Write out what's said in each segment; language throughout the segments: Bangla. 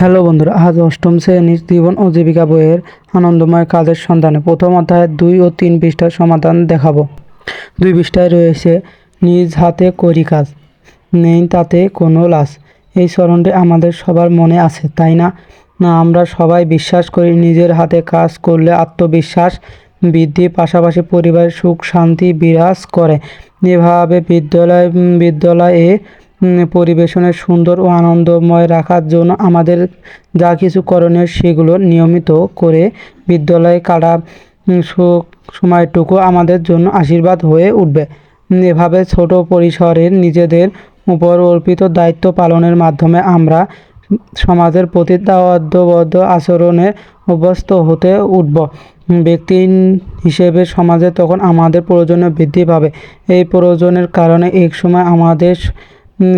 হ্যালো বন্ধুরা, আজ অষ্টম শ্রেণির জীবন ও জীবিকা বইয়ের আনন্দময় কাজের সন্ধানে প্রথম অধ্যায়ের দুই ও তিন পৃষ্ঠার সমাধান দেখাবো। দুই পৃষ্ঠায় রয়েছে, নিজ হাতে করি কাজ, নেই তাতে কোনো লাশ এই স্মরণটি আমাদের সবার মনে আছে, তাই না? না, আমরা সবাই বিশ্বাস করি নিজের হাতে কাজ করলে আত্মবিশ্বাস বৃদ্ধি, পাশাপাশি পরিবারের সুখ, শান্তি বিরাজ করে। এভাবে বিদ্যালয় বিদ্যালয়ে পরিবেশনের সুন্দর ও আনন্দময় রাখার জন্য আমাদের যা কিছু করণীয় সেগুলো নিয়মিত করে বিদ্যালয়ে কাটা সময়টুকু আমাদের জন্য আশীর্বাদ হয়ে উঠবে। এভাবে ছোট পরিসরে নিজেদের উপর অর্পিত দায়িত্ব পালনের মাধ্যমে আমরা সমাজের প্রতি দায়বদ্ধ আচরণে অভ্যস্ত হতে উঠব। ব্যক্তি হিসেবে সমাজে তখন আমাদের প্রয়োজনীয় বৃদ্ধি পাবে। এই প্রয়োজনের কারণে এক সময় আমাদের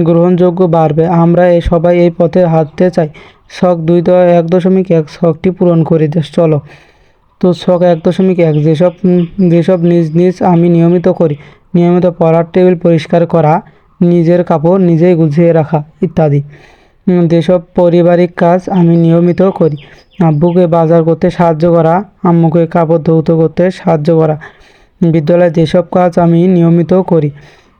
গ্রহণযোগ্য বাড়বে। আমরা এই সবাই এই পথে হাঁটতে চাই। শখ দুই এক দশমিক এক শখটি পূরণ করি। চলো। তো শখ এক দশমিক এক, যেসব যেসব নিজ নিজ আমি নিয়মিত করি। নিয়মিত পড়ার টেবিল পরিষ্কার করা, নিজের কাপড় নিজেই গুছিয়ে রাখা ইত্যাদি। যেসব পারিবারিক কাজ আমি নিয়মিত করি। আব্বুকে বাজার করতে সাহায্য করা, আম্মুকে কাপড় ধৌত করতে সাহায্য করা। বিদ্যালয়ে যেসব কাজ আমি নিয়মিত করি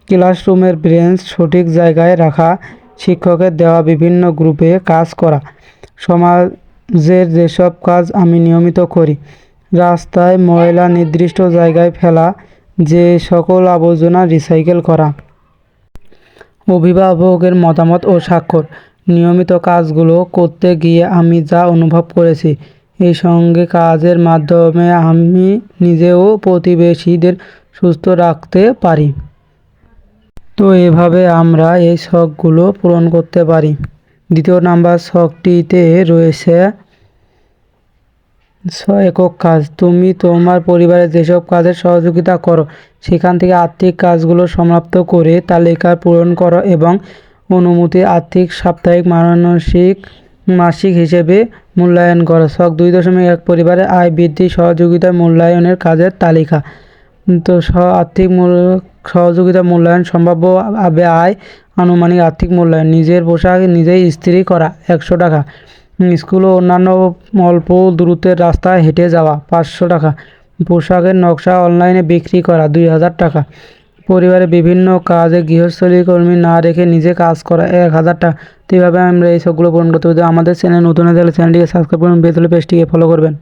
ক্লাসরুমের বেঞ্চ সঠিক জায়গায় রাখা, শিক্ষকের দেওয়া বিভিন্ন গ্রুপে কাজ করা। সমাজের যেসব কাজ আমি নিয়মিত করি, রাস্তায় ময়লা নির্দিষ্ট জায়গায় ফেলা, যে সকল আবর্জনা রিসাইকেল করা। অভিভাবকের মতামত ও স্বাক্ষর। নিয়মিত কাজগুলো করতে গিয়ে আমি যা অনুভব করেছি, এই সঙ্গে কাজের মাধ্যমে আমি নিজেও প্রতিবেশীদের সুস্থ রাখতে পারি। তো এভাবে আমরা এই শখগুলো পূরণ করতে পারি। দ্বিতীয় নাম্বার শখটিতে রয়েছে একক কাজ। তুমি তোমার পরিবারের যেসব কাজের সহযোগিতা করো, সেখান থেকে আর্থিক কাজগুলো সমাপ্ত করে তালিকা পূরণ করো এবং অনুমতি আর্থিক, সাপ্তাহিক, মানসিক, মাসিক হিসেবে মূল্যায়ন করো। শখ দুই দশমিক এক, পরিবারের আয় বৃদ্ধি, সহযোগিতা, মূল্যায়নের কাজের তালিকা। তো আর্থিক সহযোগিতা মূল্যায়ন সম্ভাব্য আয় আনুমানিক আর্থিক মূল্যায়ন। নিজের পোশাক নিজেই ইস্ত্রি করা, একশো টাকা। স্কুল ও অন্যান্য অল্প দূরত্বের রাস্তায় হেঁটে যাওয়া, পাঁচশো টাকা। পোশাকের নকশা অনলাইনে বিক্রি করা, দুই হাজার টাকা। পরিবারের বিভিন্ন কাজে গৃহস্থলী কর্মী না রেখে নিজে কাজ করা, এক হাজার টাকা। এইভাবে আমরা এই সবগুলো পূরণ করতে আমাদের চ্যানেল, নতুন হয়ে চ্যানেলটিকে সাবস্ক্রাইব করুন বেতলে পেজটিকে ফলো করবেন।